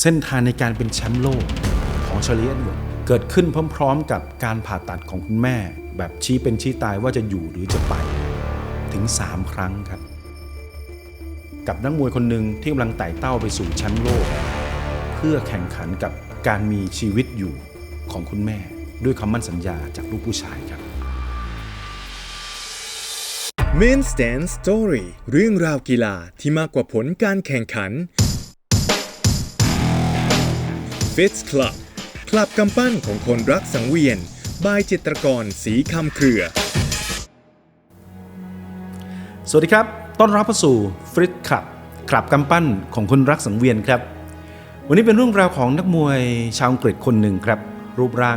เส้นทางในการเป็นแชมป์โลกของชาลีเอ็ดเวิร์ดเกิดขึ้นพร้อมๆ กับการผ่าตัดของคุณแม่ แบบชี้เป็นชี้ตายว่าจะอยู่หรือจะไป ถึง 3 ครั้งครับ กับนักมวยคนหนึ่งที่กำลังไต่เต้าไปสู่แชมป์โลก เพื่อแข่งขันกับการมีชีวิตอยู่ของคุณแม่ ด้วยคำมั่นสัญญาจากลูกผู้ชายครับ Main Stand Story เรื่องราวกีฬาที่มากกว่าผลการแข่งขัน Fits Club คลับกำปั้นของคนรักสังเวียน บายจิตรกรสีคำเครือ สวัสดีครับ ต้อนรับเข้าสู่ฟริตคลับคลับกำปั้นของคนรักสังเวียนครับ วันนี้เป็นเรื่องราวของนักมวยชาวอังกฤษคนหนึ่งครับ รูปร่าง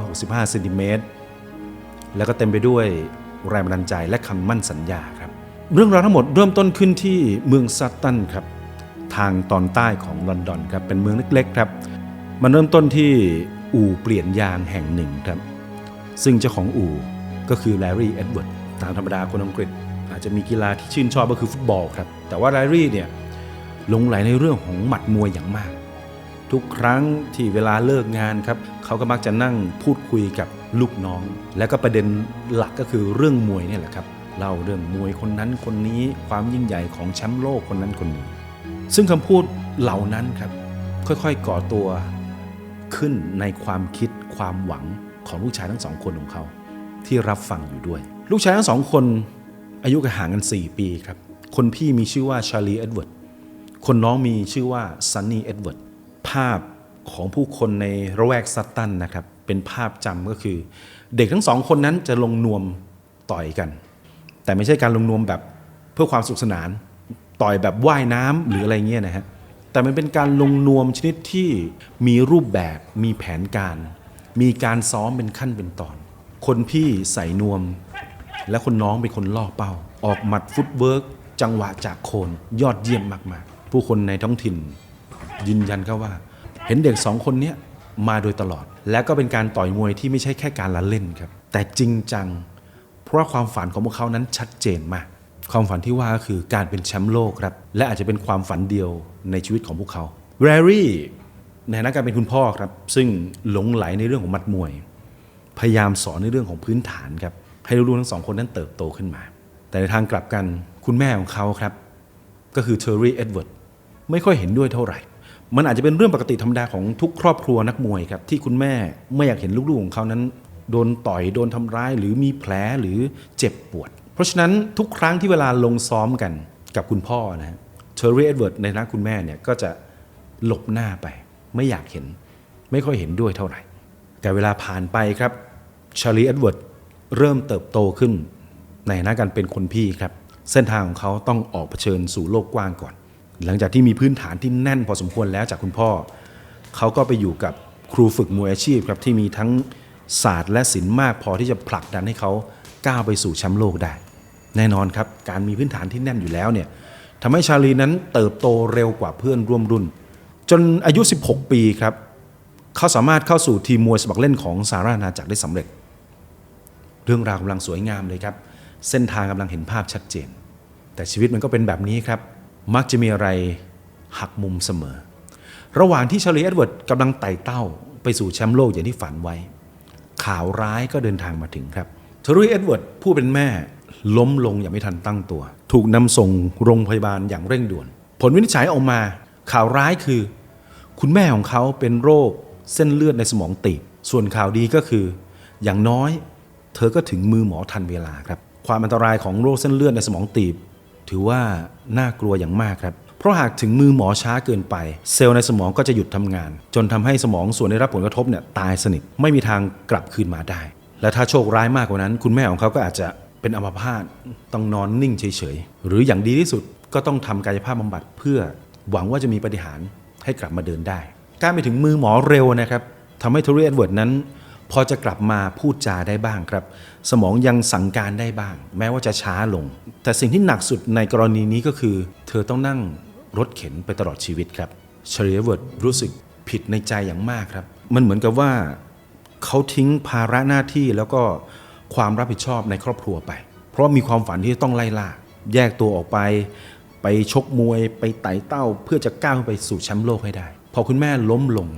165เซนติเมตรแล้วก็เต็มไปด้วยแรงบันดาลใจและคำมั่นสัญญาครับ เรื่องราวทั้งหมดเริ่มต้นขึ้นที่เมืองซัตตันครับ ทางตอนใต้ของลอนดอนครับ เป็นเมืองเล็กๆครับ มันเริ่มต้นที่อู่เปลี่ยนยางแห่งหนึ่งครับ ซึ่งเจ้าของอู่ก็คือแลรี่เอ็ดเวิร์ดตามธรรมดาคนอังกฤษ อาจจะมีกีฬาที่ชื่นชอบก็คือฟุตบอลครับ แต่ว่าแลรี่เนี่ยหลงไหลในเรื่องของหมัดมวยอย่างมาก ทุกครั้งที่เวลาเลิกงานครับเขาก็มักจะนั่งพูดคุยกับลูกน้อง และก็ประเด็นหลักก็คือเรื่องมวยเนี่ยแหละครับเล่าเรื่องมวยคนนั้นคนนี้ความยิ่งใหญ่ของแชมป์โลกคนนั้นคนนี้ ซึ่งคำพูดเหล่านั้นครับค่อยๆก่อตัว ขึ้นในความคิดความหวังของลูกชายทั้งสองคนของเขา ที่รับฟังอยู่ด้วย ลูกชายทั้งสองคนอายุก็ห่างกัน 4 ปีครับ คนพี่มีชื่อว่าชาลีเอ็ดเวิร์ดคนน้องมีชื่อว่าซันนี่เอ็ดเวิร์ดภาพของผู้คนในระแวกซัตตันนะครับ เป็นภาพจำก็คือ เด็กทั้งสองคนนั้นจะลงนวมต่อยกัน แต่ไม่ใช่การลงนวมแบบเพื่อความสุขสนาน ต่อยแบบว่ายน้ำหรืออะไรเงี้ยนะฮะ แต่มันเป็นการลงนวมชนิดที่มีรูปแบบมีแผนการ มีการซ้อมเป็นขั้นเป็นตอน คนพี่ใส่นวม และคนน้องเป็นคนล่อเป้า ออกหมัดฟุตเวิร์กจังหวะจากโคนยอดเยี่ยมมากๆ ผู้คนในท้องถิ่น ยืนยันครับว่า เห็นเด็กสองคนนี้มาโดยตลอด และก็เป็นการต่อยมวยที่ไม่ใช่แค่การละเล่นครับ แต่จริงจัง เพราะความฝันของพวกเขานั้นชัดเจนมาก ความฝันที่ว่าก็คือการเป็นแชมป์โลกครับ และอาจจะเป็นความฝันเดียวในชีวิตของพวกเขาแรรี่ในฐานะการเป็นคุณพ่อครับ ซึ่งหลงไหลในเรื่องของมัดมวย พยายามสอนในเรื่องของพื้นฐานครับ ให้ลูกๆทั้งสองคนนั้นเติบโตขึ้นมา แต่ในทางกลับกันคุณแม่ของเขาครับ ก็คือเทอร์รี่เอ็ดเวิร์ดไม่ค่อยเห็นด้วยเท่าไหร่ มันอาจจะเป็นเรื่องปกติธรรมดาของทุกครอบครัวนักมวยครับ ที่คุณแม่ไม่อยากเห็นลูกๆของเขานั้น โดนต่อยโดนทำร้ายหรือมีแผลหรือเจ็บปวด เพราะฉะนั้นทุกครั้งที่เวลาลงซ้อมกันกับคุณพ่อนะฮะเทอรี่เอ็ดเวิร์ดในฐานะคุณแม่เนี่ยก็จะหลบหน้าไป ไม่อยากเห็น ไม่ค่อยเห็นด้วยเท่าไหร่ แต่เวลาผ่านไปครับเชาลีเอ็ดเวิร์ดเริ่มเติบโตขึ้น ในฐานะการเป็นคนพี่ครับ เส้นทางของเขาต้องออกเผชิญสู่โลกกว้างก่อน หลังจากที่มีพื้นฐานที่แน่นพอสมควรแล้วจากคุณพ่อ เขาก็ไปอยู่กับครูฝึกมวยอาชีพครับที่มีทั้ง ศาสตร์และศิลป์มากพอที่จะผลักดันให้เขาก้าวไปสู่แชมป์โลกได้ แน่นอนครับการมีพื้นฐานที่แน่นอยู่แล้วเนี่ยทำให้ชาลีนั้นเติบโตเร็วกว่าเพื่อนร่วมรุ่น จนอายุ 16 ปีครับเขาสามารถเข้าสู่ทีมมวยสมัครเล่นของสารานาจักรได้สำเร็จ เรื่องราวกำลังสวยงามเลยครับ เส้นทางกำลังเห็นภาพชัดเจน แต่ชีวิตมันก็เป็นแบบนี้ครับ มักจะมีอะไรหักมุมเสมอ ระหว่างที่ชาลีเอ็ดเวิร์ดกำลังไต่เต้าไปสู่แชมป์โลกอย่างที่ฝันไว้ ข่าวร้ายก็เดินทางมาถึงครับเทอรี่เอ็ดเวิร์ดผู้เป็นแม่ล้มลงอย่างไม่ทันตั้งตัว ถูกนำส่งโรงพยาบาลอย่างเร่งด่วน ผลวินิจฉัยออกมา ข่าวร้ายคือ คุณแม่ของเขาเป็นโรคเส้นเลือดในสมองตีบ ส่วนข่าวดีก็คือ อย่างน้อย เธอก็ถึงมือหมอทันเวลาครับ ความอันตรายของโรคเส้นเลือดในสมองตีบ ถือว่าน่ากลัวอย่างมากครับ ราะหากถึงมือหมอช้าเกินไป เซลล์ในสมองก็จะหยุดทำงาน จนทำให้สมองส่วนได้รับผลกระทบเนี่ยตายสนิทไม่มีทางกลับคืนมาได้ และถ้าโชคร้ายมากกว่านั้น คุณแม่ของเขาก็อาจจะเป็นอัมพาตต้องนอนนิ่งเฉยๆหรืออย่างดีที่สุดก็ต้องทำกายภาพบำบัดเพื่อหวังว่าจะมีปฏิหารย์ให้กลับมาเดินได้ การไปถึงมือหมอเร็วนะครับทำให้ทอรีเอ็ดเวิร์ดนั้น พอจะกลับมาพูดจาได้บ้างครับ สมองยังสั่งการได้บ้าง แม้ว่าจะช้าลง แต่สิ่งที่หนักสุดในกรณีนี้ก็คือ เธอต้องนั่ง รถเข็นไปตลอดชีวิตครับเชลียเวิร์ดรู้สึกผิดในใจอย่างมากครับ มันเหมือนกับว่าเขาทิ้งภาระหน้าที่แล้วก็ความรับผิดชอบในครอบครัวไป เพราะมีความฝันที่จะต้องไล่ล่า แยกตัวออกไป ไปชกมวยไปไต่เต้า เพื่อจะก้าวไปสู่แชมป์โลกให้ได้ พอคุณแม่ล้มลง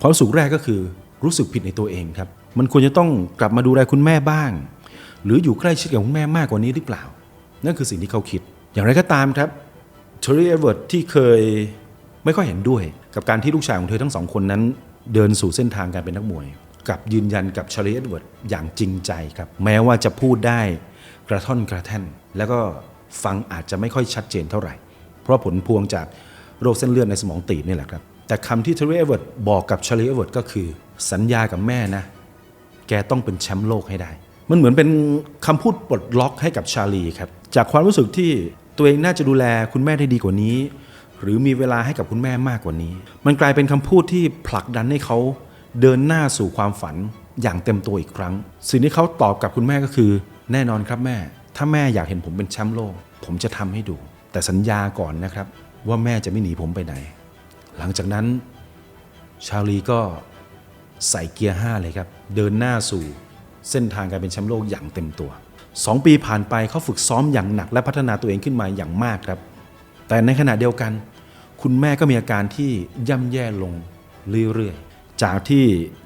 ความสึกแรกก็คือรู้สึกผิดในตัวเองครับ มันควรจะต้องกลับมาดูแลคุณแม่บ้าง หรืออยู่ใกล้ชิดกับคุณแม่มากกว่านี้หรือเปล่า นั่นคือสิ่งที่เขาคิด อย่างไรก็ตามครับ เทอรี่เอเวิร์ดที่เคยไม่ค่อยเห็นด้วย กับการที่ลูกชายของเธอทั้งสองคนนั้น เดินสู่เส้นทางการเป็นนักมวย กับยืนยันกับชาลีเอ็ดเวิร์ดอย่างจริงใจครับ แม้ว่าจะพูดได้กระท่อนกระแท่น แล้วก็ฟังอาจจะไม่ค่อยชัดเจนเท่าไหร่ เพราะผลพวงจากโรคเส้นเลือดในสมองตีบนี่แหละครับ แต่คำที่เทอรี่เอเวิร์ดบอกกับชาลีเอเวิร์ดก็คือ สัญญากับแม่นะ แกต้องเป็นแชมป์โลกให้ได้ มันเหมือนเป็นคำพูดปลดล็อกให้กับชาลีครับ จากความรู้สึกที่ ตัวเองน่าจะดูแลคุณแม่ได้ดีกว่านี้ หรือมีเวลาให้กับคุณแม่มากกว่านี้ มันกลายเป็นคำพูดที่ผลักดันให้เขาเดินหน้าสู่ความฝันอย่างเต็มตัวอีกครั้ง สิ่งที่เขาตอบกับคุณแม่ก็คือ แน่นอนครับแม่ ถ้าแม่อยากเห็นผมเป็นแชมป์โลก ผมจะทำให้ดู แต่สัญญาก่อนนะครับ ว่าแม่จะไม่หนีผมไปไหน หลังจากนั้น ชาลีก็ใส่เกียร์5เลยครับ เดินหน้าสู่เส้นทางการเป็นแชมป์โลกอย่างเต็มตัว 2 ปีผ่านไปเขาฝึกซ้อมอย่างหนัก และพัฒนาตัวเองขึ้นมาอย่างมากครับ แต่ในขณะเดียวกัน คุณแม่ก็มีอาการที่ย่ำแย่ลงเรื่อยๆ จากที่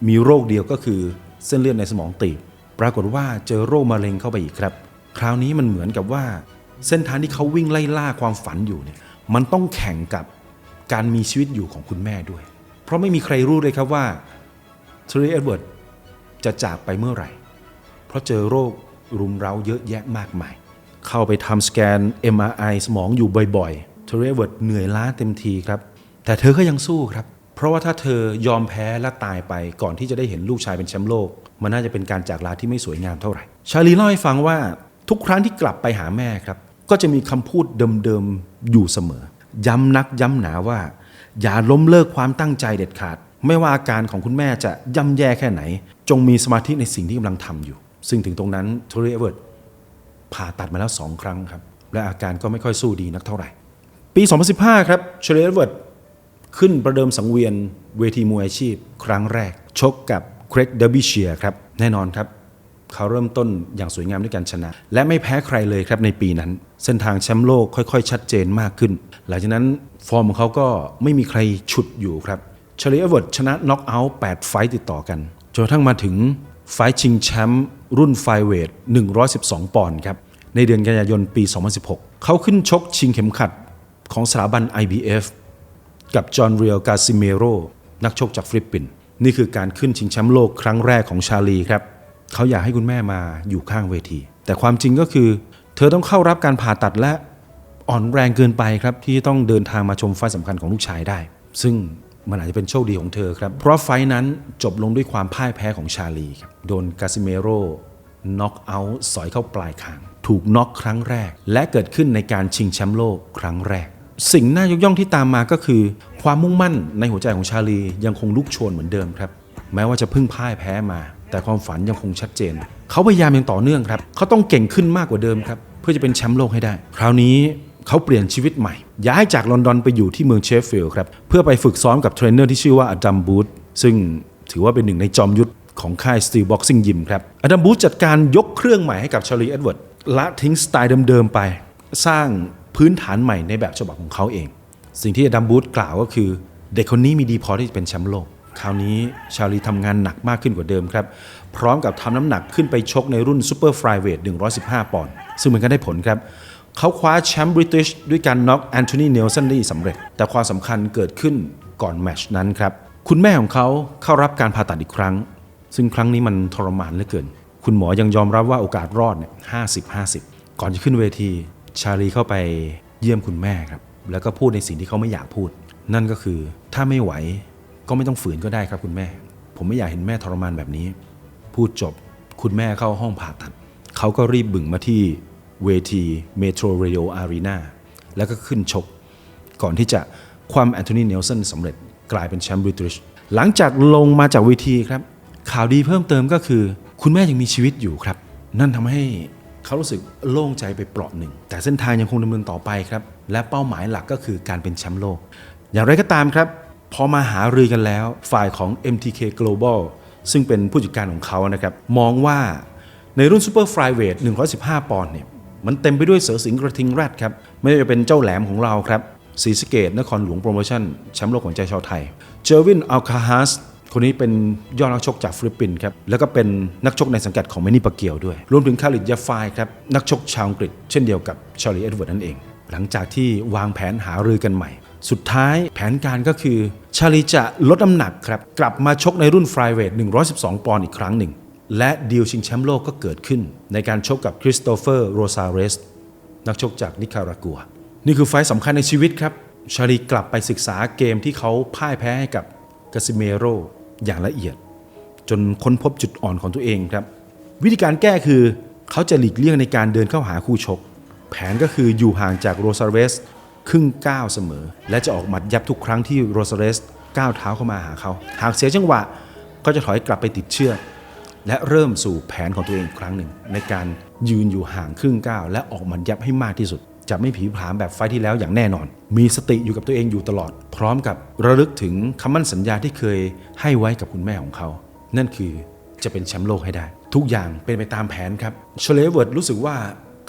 มีโรคเดียวก็คือเส้นเลือดในสมองตีบ ปรากฏว่าเจอโรคมะเร็งเข้าไปอีกครับ คราวนี้มันเหมือนกับว่าเส้นทางที่เขาวิ่งไล่ล่าความฝันอยู่เนี่ยมันต้องแข่งกับการมีชีวิตอยู่ของคุณแม่ด้วย เพราะไม่มีใครรู้เลยครับว่าเทรีเอ็ดเวิร์ดจะจากไปเมื่อไหร่ เพราะเจอโรค รุมเร้าเยอะแยะมากมาย เข้าไปทำสแกน MRI สมองอยู่บ่อยๆเทอร์รี่เอ็ดเวิร์ดเหนื่อยล้าเต็มทีครับ แต่เธอก็ยังสู้ครับ เพราะว่าถ้าเธอยอมแพ้และตายไปก่อนที่จะได้เห็นลูกชายเป็นแชมป์โลก มันน่าจะเป็นการจากลาที่ไม่สวยงามเท่าไหร่ ชาลีเล่าให้ฟังว่าทุกครั้งที่กลับไปหาแม่ครับ ก็จะมีคำพูดเดิมๆอยู่เสมอ ย้ำนักย้ำหนาว่า อย่าล้มเลิกความตั้งใจเด็ดขาด ไม่ว่าอาการของคุณแม่จะย่ำแย่แค่ไหน จงมีสมาธิในสิ่งที่กำลังทำอยู่ ซึ่งถึงตรงนั้นทรีเอเวิร์ดผ่าตัดมาแล้ว 2 ครั้งครับ และอาการก็ไม่ค่อยสู้ดีนักเท่าไหร่ ปี 2015 ครับเชลเอเวิร์ดขึ้นประเดิมสังเวียนเวทีมวยอาชีพ ครั้งแรก ชกกับเครกเดอร์บิเชียครับ แน่นอนครับ เขาเริ่มต้นอย่างสวยงามด้วยการชนะ และไม่แพ้ใครเลยครับในปีนั้น เส้นทางแชมป์โลกค่อยๆ ชัดเจนมากขึ้น หลังจากนั้นฟอร์มของเขาก็ไม่มีใครฉุดอยู่ครับเชลีเอเวิร์ดชนะน็อกเอาท์8ไฟต์ติดต่อกันจนกระทั่งมาถึงไฟต์ชิงแชมป์ รุ่นไฟเวท 112 ปอนด์ครับ ในเดือนกันยายนปี 2016 เขาขึ้นชกชิงเข็มขัดของสถาบัน IBF กับจอห์นเรียลกาซิเมโรนักชกจากฟิลิปปินส์นี่คือการขึ้นชิงแชมป์โลกครั้งแรกของชาลีครับเขาอยากให้คุณแม่มาอยู่ข้างเวที แต่ความจริงก็คือ เธอต้องเข้ารับการผ่าตัดและอ่อนแรงเกินไปครับที่ต้องเดินทางมาชมไฟสำคัญของลูกชายได้ ซึ่ง มันอาจจะเป็นโชคดีของเธอครับ เพราะไฟล์นั้นจบลงด้วยความพ่ายแพ้ของชาลีครับโดนกาซิเมโรน็อกเอาท์สอยเข้าปลายคาง ถูกน็อกครั้งแรก และเกิดขึ้นในการชิงแชมป์โลกครั้งแรก สิ่งน่ายกย่องที่ตามมาก็คือ ความมุ่งมั่นในหัวใจของชาลียังคงลุกโชนเหมือนเดิมครับ แม้ว่าจะพิ่งพ่ายแพ้มา แต่ความฝันยังคงชัดเจน เขาพยายามอย่างต่อเนื่องครับ เขาต้องเก่งขึ้นมากกว่าเดิมครับ เพื่อจะเป็นแชมป์โลกให้ได้ คราวนี้ เขาเปลี่ยนชีวิตใหม่ ย้ายจากลอนดอนไปอยู่ที่เมืองเชฟฟิลด์ครับเพื่อไปฝึกซ้อมกับเทรนเนอร์ที่ชื่อว่าอดัมบูธซึ่งถือว่าเป็นหนึ่งในจอมยุทธของค่ายสตีลบ็อกซิ่งยิมครับอดัมบูธจัดการยกเครื่องใหม่ให้กับชาลีเอ็ดเวิร์ดละทิ้งสไตล์เดิมๆไป สร้างพื้นฐานใหม่ในแบบฉบับของเขาเอง สิ่งที่อดัมบูธกล่าวก็คือ เด็กคนนี้มีดีพอที่จะเป็นแชมป์โลก คราวนี้ชาลีทำงานหนักมากขึ้นกว่าเดิมครับ พร้อมกับทำน้ำหนักขึ้นไปชกในรุ่นซูเปอร์ฟลายเวท115 ปอนด์ซึ่งมันก็ได้ผลครับ เขาคว้าแชมป์บริติชด้วยการน็อกแอนโทนีเนลสันได้สำเร็จ แต่ความสำคัญเกิดขึ้นก่อนแมชนั้นครับ คุณแม่ของเขาเข้ารับการผ่าตัดอีกครั้ง ซึ่งครั้งนี้มันทรมานเหลือเกิน คุณหมอยังยอมรับว่าโอกาสรอดเนี่ยห้าสิบห้าสิบก่อนจะขึ้นเวที ชาลีเข้าไปเยี่ยมคุณแม่ครับ แล้วก็พูดในสิ่งที่เขาไม่อยากพูด นั่นก็คือถ้าไม่ไหวก็ไม่ต้องฝืนก็ได้ครับคุณแม่ ผมไม่อยากเห็นแม่ทรมานแบบนี้ พูดจบคุณแม่เข้าห้องผ่าตัด เขาก็รีบบึ่งมาที่ เวทีเมโทรเรโออารีนาแล้วก็ขึ้นชก ก่อนที่จะความแอนโทนีเนลสันสำเร็จกลายเป็นแชมป์บริติชหลังจากลงมาจากเวทีครับ ข่าวดีเพิ่มเติมก็คือ คุณแม่ยังมีชีวิตอยู่ครับ นั่นทำให้เขารู้สึกโล่งใจไปเปราะหนึ่ง แต่เส้นทางยังคงดำเนินต่อไปครับ และเป้าหมายหลักก็คือการเป็นแชมป์โลก อย่างไรก็ตามครับ พอมาหารือกันแล้ว ฝ่ายของ MTK Global ซึ่งเป็นผู้จัดการของเขานะครับ มองว่าในรุ่นซูเปอร์ฟลายเวท115 ปอนด์เนี่ย มันเต็มไปด้วยเสือสิงกระทิงแรดครับ ไม่ว่าจะเป็นเจ้าแหลมของเราครับศรีสเกดนครหลวงโปรโมชั่นแชมป์โลกของใจชาวไทย เจอร์วินอัลคาฮัสคนนี้เป็นยอดนักชกจากฟิลิปปินส์ครับ แล้วก็เป็นนักชกในสังกัดของแมนนี่ปาเกียวด้วย รวมถึงคาริดยาฟายครับ นักชกชาวอังกฤษ เช่นเดียวกับชาลีเอ็ดเวิร์ดนั่นเอง หลังจากที่วางแผนหารือกันใหม่ สุดท้ายแผนการก็คือ ชาลีจะลดน้ำหนักครับ กลับมาชกในรุ่นฟลายเวท112 ปอนด์อีกครั้งหนึ่ง และดีลชิงแชมป์โลกก็เกิดขึ้น ในการชกกับคริสโตเฟอร์โรซาเรส นักชกจากนิคารากัว นี่คือไฟสำคัญในชีวิตครับ ชาลีกลับไปศึกษาเกมที่เขาพ่ายแพ้ให้กับกาซิเมโรอย่างละเอียด จนค้นพบจุดอ่อนของตัวเองครับ วิธีการแก้คือเขาจะหลีกเลี่ยงในการเดินเข้าหาคู่ชก แผนก็คืออยู่ห่างจากโรซาเรสครึ่งก้าวเสมอ และจะออกหมัดยับทุกครั้งที่โรซาเรสก้าวเท้าเข้ามาหาเขา หากเสียจังหวะก็จะถอยกลับไปติดเชือก และเริ่มสู่แผนของตัวเองอีกครั้งหนึ่ง ในการยืนอยู่ห่างครึ่งก้าวและออกมันยับให้มากที่สุด จะไม่ผีผามแบบไฟที่แล้วอย่างแน่นอน มีสติอยู่กับตัวเองอยู่ตลอด พร้อมกับระลึกถึงคำมั่นสัญญาที่เคยให้ไว้กับคุณแม่ของเขา นั่นคือจะเป็นแชมป์โลกให้ได้ ทุกอย่างเป็นไปตามแผนครับเชลเวิร์ดรู้สึกว่า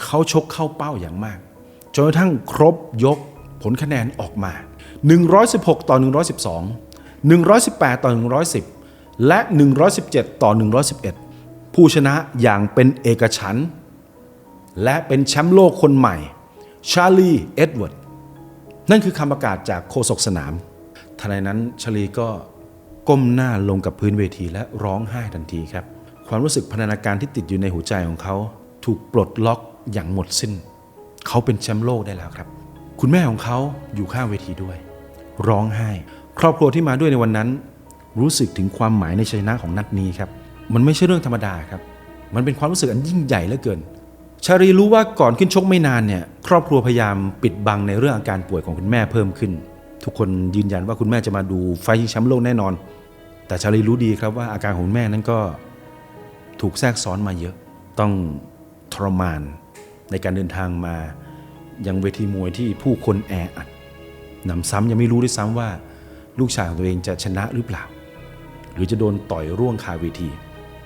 เขาชกเข้าเป้าอย่างมากจนกระทั่งครบยกผลคะแนนออกมา 116 ต่อ 112 118 ต่อ 110 และ 117 ต่อ 111 ผู้ชนะอย่างเป็นเอกฉันท์และเป็นแชมป์โลกคนใหม่ ชาลีเอ็ดเวิร์ด นั่นคือคำประกาศจากโฆษกสนามทันใดนั้นชาลีก็ก้มหน้าลงกับพื้นเวทีและร้องไห้ทันทีครับ ความรู้สึกพันธนาการที่ติดอยู่ในหัวใจของเขา ถูกปลดล็อกอย่างหมดสิ้น เขาเป็นแชมป์โลกได้แล้วครับ คุณแม่ของเขาอยู่ข้างเวทีด้วย ร้องไห้ ครอบครัวที่มาด้วยในวันนั้น รู้สึกถึงความหมายในชัยชนะของนัดนี้ครับ มันไม่ใช่เรื่องธรรมดาครับ มันเป็นความรู้สึกอันยิ่งใหญ่เหลือเกิน ชารีรู้ว่าก่อนขึ้นชกไม่นานเนี่ย ครอบครัวพยายามปิดบังในเรื่องอาการป่วยของคุณแม่เพิ่มขึ้น ทุกคนยืนยันว่าคุณแม่จะมาดูไฟชิงแชมป์โลกแน่นอน แต่ชาลีรู้ดีครับว่าอาการของคุณแม่นั้นก็ถูกแทรกซ้อนมาเยอะ ต้องทรมานในการเดินทางมายังเวทีมวยที่ผู้คนแออัดหนำซ้ำยังไม่รู้ด้วยซ้ำว่า ลูกชายของตัวเองจะชนะหรือเปล่า หรือจะโดนต่อยร่วงคาเวที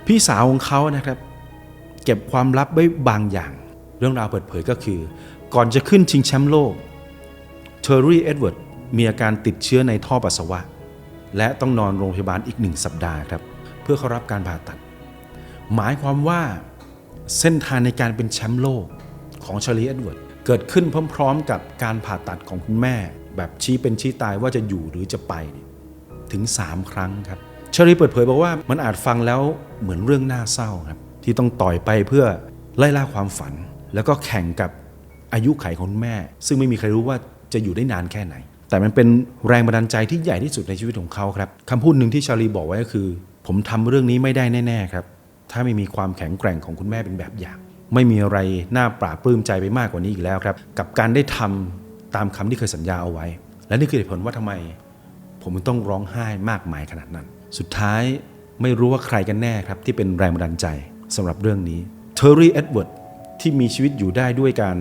พี่สาวของเขานะครับ เก็บความลับไว้บางอย่าง เรื่องราวเปิดเผยก็คือ ก่อนจะขึ้นชิงแชมป์โลกเทอร์รี่เอ็ดเวิร์ดมีอาการติดเชื้อในท่อปัสสาวะ และต้องนอนโรงพยาบาลอีกหนึ่งสัปดาห์ครับ เพื่อเข้ารับการผ่าตัด หมายความว่าเส้นทางในการเป็นแชมป์โลกของเชาลีเอ็ดเวิร์ดเกิดขึ้นพร้อม ๆ กับการผ่าตัดของคุณแม่ แบบชี้เป็นชี้ตายว่าจะอยู่หรือจะไปถึง 3 ครั้งครับ ชาลีเปิดเผยบอกว่ามันอาจฟังแล้วเหมือนเรื่องน่าเศร้าครับที่ต้องต่อยไปเพื่อไล่ล่าความฝัน แล้วก็แข่งกับอายุไขของแม่ ซึ่งไม่มีใครรู้ว่าจะอยู่ได้นานแค่ไหน แต่มันเป็นแรงบันดาลใจที่ใหญ่ที่สุดในชีวิตของเขาครับคำพูดหนึ่งที่ชาลีบอกไว้ก็คือ ผมทำเรื่องนี้ไม่ได้แน่ๆครับถ้าไม่มีความแข็งแกร่งของคุณแม่เป็นแบบอย่าง ไม่มีอะไรน่าปราบปลื้มใจไปมากกว่านี้อีกแล้วครับ กับการได้ทำตามคำที่เคยสัญญาเอาไว้ และนี่คือเหตุผลว่าทำไม ผมต้องร้องไห้มากมายขนาดนั้น สุดท้ายไม่รู้ว่าใครกันแน่ครับที่เป็นแรงบันดาลใจสำหรับเรื่องนี้เทอร์รี่เอ็ดเวิร์ดที่มีชีวิตอยู่ได้ด้วยการ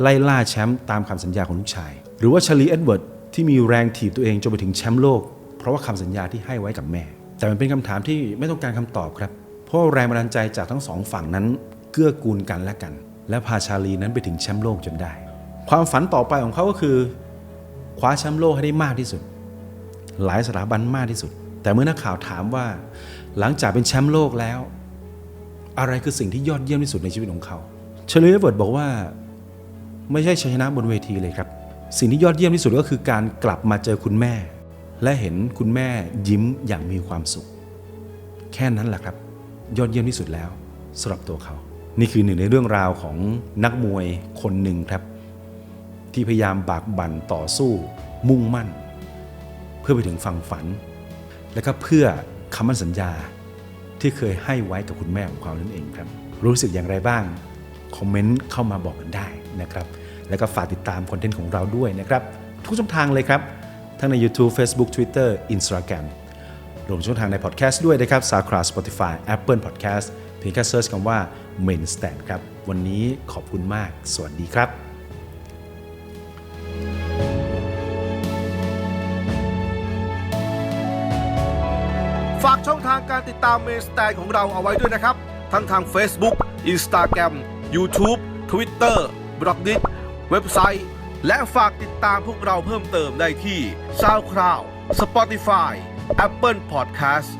ไล่ล่าแชมป์ตามคำสัญญาของลูกชาย หรือว่าชาลีเอ็ดเวิร์ดที่มีแรงถีบตัวเองจนไปถึงแชมป์โลก เพราะว่าคำสัญญาที่ให้ไว้กับแม่ แต่มันเป็นคำถามที่ไม่ต้องการคำตอบครับ เพราะแรงบันดาลใจจากทั้งสองฝั่งนั้น เกื้อกูลกันและกัน และพาชาลีนั้นไปถึงแชมป์โลกจนได้ ความฝันต่อไปของเขาก็คือคว้าแชมป์โลกให้ได้มากที่สุด หลายสถาบันมากที่สุด แต่เมื่อนักข่าวถามว่า หลังจากเป็นแชมป์โลกแล้ว อะไรคือสิ่งที่ยอดเยี่ยมที่สุดในชีวิตของเขาเชลลีเวิร์ดบอกว่า ไม่ใช่ชัยชนะบนเวทีเลยครับ สิ่งที่ยอดเยี่ยมที่สุดก็คือการกลับมาเจอคุณแม่ และเห็นคุณแม่ยิ้มอย่างมีความสุข แค่นั้นแหละครับ ยอดเยี่ยมที่สุดแล้วสำหรับตัวเขา นี่คือหนึ่งในเรื่องราวของนักมวยคนหนึ่งครับ ที่พยายามบากบั่นต่อสู้มุ่งมั่น เพื่อไปถึงฝั่งฝัน และก็เพื่อคำมั่นสัญญาที่เคยให้ไว้กับคุณแม่ของเขานั่นเองครับ รู้สึกอย่างไรบ้าง คอมเมนต์เข้ามาบอกกันได้นะครับ แล้วก็ฝากติดตามคอนเทนต์ของเราด้วยนะครับ ทุกช่องทางเลยครับ ทั้งใน YouTube Facebook Twitter Instagram รวมช่องทางในพอดแคสต์ด้วยนะครับ SoundCloud Spotify Apple Podcast เพียงแค่เซิร์ชคำว่า Main Stand ครับ วันนี้ขอบคุณมาก สวัสดีครับ ฝากช่องทางการติดตามเมนสแตนของเราเอาไว้ด้วยนะครับ ทั้งทาง Facebook Instagram YouTube Twitter b l o g d i t เว็บไซต์ และฝากติดตามพวกเราเพิ่มเติมได้ที่ SoundCloud Spotify Apple Podcast